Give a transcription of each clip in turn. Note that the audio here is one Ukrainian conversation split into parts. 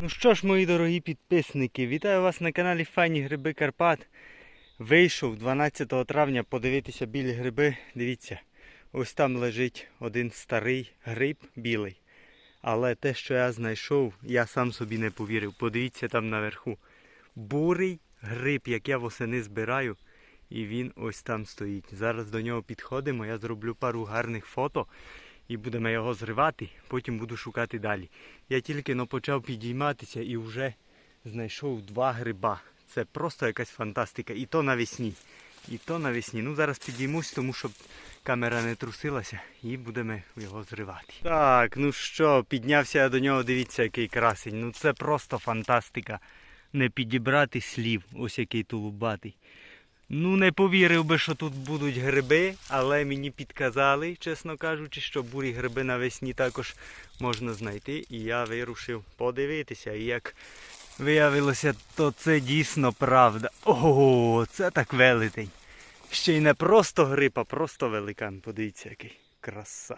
Ну що ж, мої дорогі підписники, вітаю вас на каналі Файні Гриби Карпат. Вийшов 12 травня подивитися білі гриби. Дивіться, ось там лежить один старий гриб білий. Але те, що я знайшов, я сам собі не повірив. Подивіться там наверху. Бурий гриб, як я восени збираю, і він ось там стоїть. Зараз до нього підходимо, я зроблю пару гарних фото і будемо його зривати, потім буду шукати далі. Я тільки но почав підійматися і вже знайшов два гриба. Це просто якась фантастика. І то навесні. І то навесні. Ну зараз підіймусь, тому щоб камера не трусилася і будемо його зривати. Так, ну що, піднявся я до нього, дивіться, який красень. Ну це просто фантастика. Не підібрати слів. Ось який тулубатий. Ну, не повірив би, що тут будуть гриби, але мені підказали, чесно кажучи, що бурі гриби навесні також можна знайти. І я вирушив подивитися. І як виявилося, то це дійсно правда. Ого, це так велетень. Ще й не просто гриб, а просто великан. Подивіться, який краса.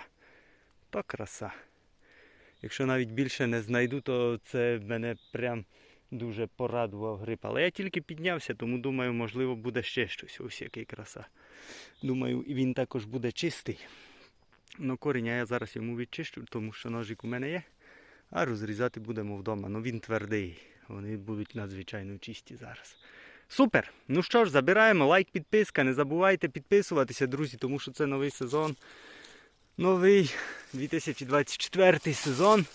То краса. Якщо навіть більше не знайду, то це мене прям дуже порадував гриб. Але я тільки піднявся, тому думаю, можливо, буде ще щось. Ось який краса. Думаю, він також буде чистий. Ну, коріння я зараз йому відчищу, тому що ножик у мене є. А розрізати будемо вдома. Ну він твердий. Вони будуть надзвичайно чисті зараз. Супер! Ну що ж, забираємо лайк, підписка. Не забувайте підписуватися, друзі, тому що це новий сезон. Новий 2024 сезон.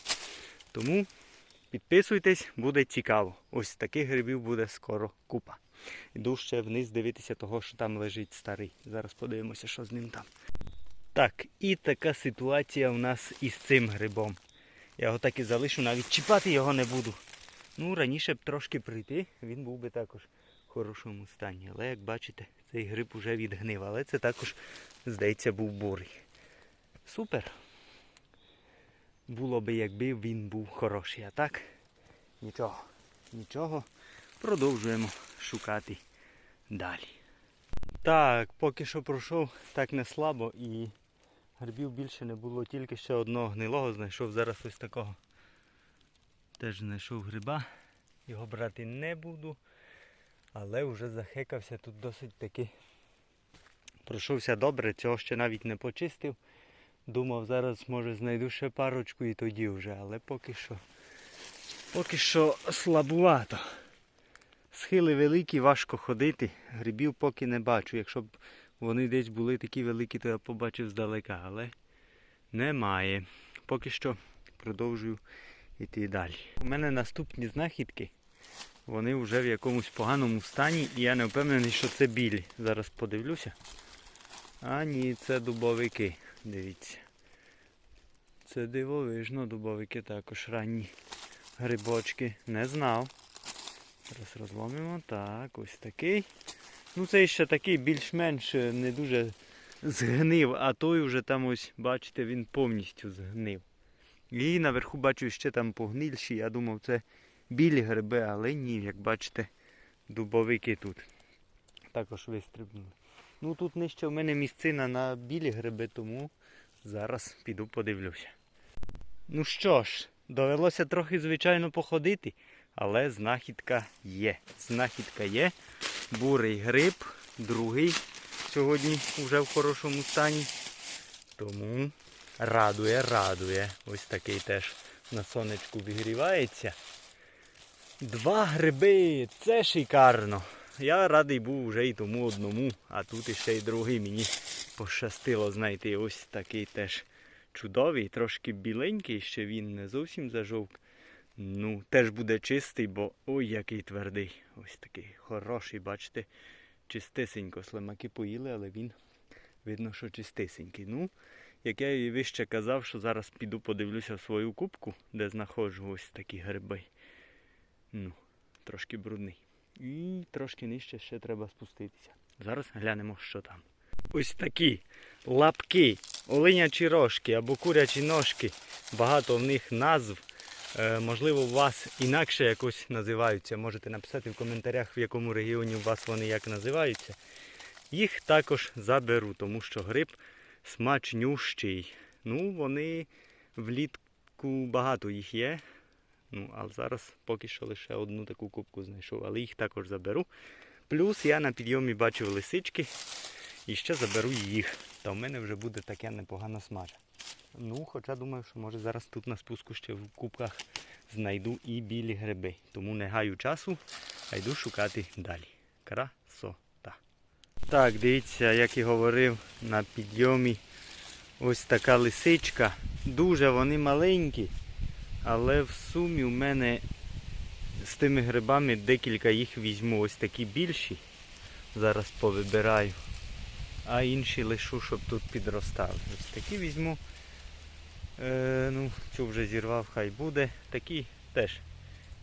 Тому підписуйтесь, буде цікаво. Ось таких грибів буде скоро купа. Іду ще вниз дивитися того, що там лежить старий. Зараз подивимося, що з ним там. Так, і така ситуація у нас із цим грибом. Я його так і залишу, навіть чіпати його не буду. Ну, раніше б трошки прийти, він був би також в хорошому стані. Але як бачите, цей гриб уже відгнив. Але це також, здається, був бурий. Супер. Було би, якби він був хороший. А так, нічого, нічого. Продовжуємо шукати далі. Так, поки що пройшов так не слабо і грибів більше не було, тільки ще одного гнилого знайшов. Зараз ось такого. Теж знайшов гриба. Його брати не буду. Але вже захекався тут досить таки. Пройшовся добре, цього ще навіть не почистив. Думав, зараз може знайду ще парочку і тоді вже, але поки що. Поки що слабувато. Схили великі, важко ходити. Грибів поки не бачу. Якщо б вони десь були такі великі, то я побачив здалека, але немає. Поки що продовжую йти далі. У мене наступні знахідки. Вони вже в якомусь поганому стані і я не впевнений, що це білі. Зараз подивлюся. А ні, це дубовики. Дивіться. Це дивовижно, дубовики також ранні грибочки. Не знав. Зараз розломимо. Так, ось такий. Ну цей ще такий більш-менш е, не дуже згнив, а той вже там ось, бачите, він повністю згнив. І наверху бачу ще там погнильші. Я думав, це білі гриби, але ні, як бачите, дубовики тут. Також вистрибнули. Ну тут нижче в мене місцина на білі гриби, тому зараз піду подивлюся. Ну що ж, довелося трохи, звичайно, походити, але знахідка є. Знахідка є. Бурий гриб, другий сьогодні вже в хорошому стані. Тому радує, радує. Ось такий теж на сонечку вигрівається. Два гриби, це шикарно. Я радий був вже і тому одному, а тут іще й другий мені пощастило знайти. Ось такий теж чудовий, трошки біленький, ще він не зовсім зажовк. Ну, теж буде чистий, бо ой, який твердий. Ось такий хороший, бачите, чистисенько. Слимаки поїли, але він видно, що чистисенький. Ну, як я і вище казав, що зараз піду подивлюся в свою кубку, де знаходжу ось такі гриби. Ну, трошки брудний. І трошки нижче ще треба спуститися. Зараз глянемо, що там. Ось такі лапки, оленячі рожки або курячі ножки. Багато в них назв. Е, можливо, у вас інакше якось називаються. Можете написати в коментарях, в якому регіоні у вас вони як називаються. Їх також заберу, тому що гриб смачнющий. Ну, вони влітку багато їх є. Ну, а зараз поки що лише одну таку кубку знайшов, але їх також заберу. Плюс я на підйомі бачив лисички і ще заберу їх. Та в мене вже буде таке непогана смажа. Ну, хоча думаю, що може зараз тут на спуску ще в кубках знайду і білі гриби. Тому не гаю часу, а йду шукати далі. Красота. Так, дивіться, як і говорив, на підйомі ось така лисичка. Дуже вони маленькі, але в сумі у мене з тими грибами декілька їх візьму. Ось такі більші. Зараз повибираю. А інші лишу, щоб тут підростали. Ось такі візьму. Е, ну, цю вже зірвав, хай буде. Такі теж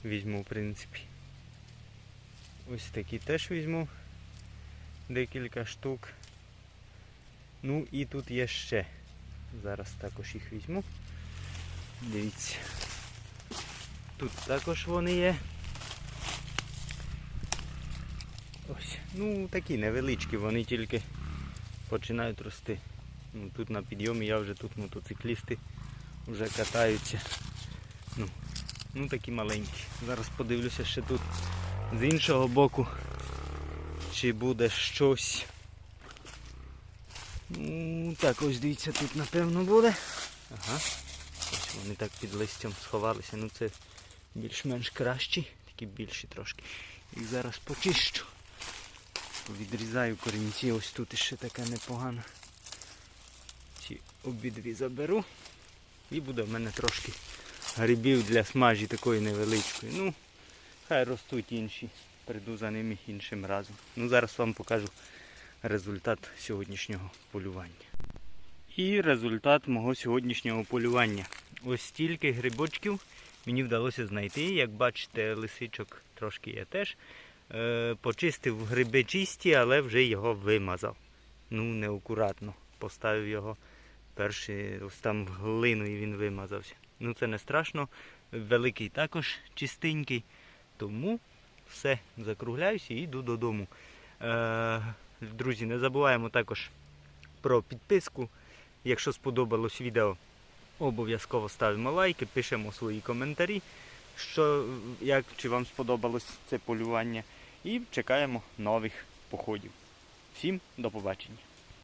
візьму, в принципі. Ось такі теж візьму. Декілька штук. Ну і тут є ще. Зараз також їх візьму. Дивіться. Тут також вони є. Ось. Ну такі невеличкі, вони тільки починають рости. Ну, тут на підйомі я вже тут мотоциклісти вже катаються. Ну, ну такі маленькі. Зараз подивлюся ще тут з іншого боку, чи буде щось. Ну, так, ось дивіться, тут напевно буде. Ага. Ось вони так під листям сховалися. Ну це більш-менш кращі, такі більші трошки. Їх зараз почищу. Відрізаю корінці, ось тут іще така непогана. Ці обидві заберу. І буде в мене трошки грибів для смажі такої невеличкої. Ну, хай ростуть інші. Прийду за ними іншим разом. Ну, зараз вам покажу результат сьогоднішнього полювання. І результат мого сьогоднішнього полювання. Ось стільки грибочків мені вдалося знайти. Як бачите, лисичок трошки є теж. Е, почистив гриби чисті, але вже його вимазав. Ну, неакуратно. Поставив його перший ось там в глину і він вимазався. Ну це не страшно. Великий також чистенький. Тому все, закругляюся і йду додому. Е, друзі, не забуваємо також про підписку. Якщо сподобалось відео, обов'язково ставимо лайки, пишемо свої коментарі, що, як, чи вам сподобалось це полювання. І чекаємо нових походів. Всім до побачення.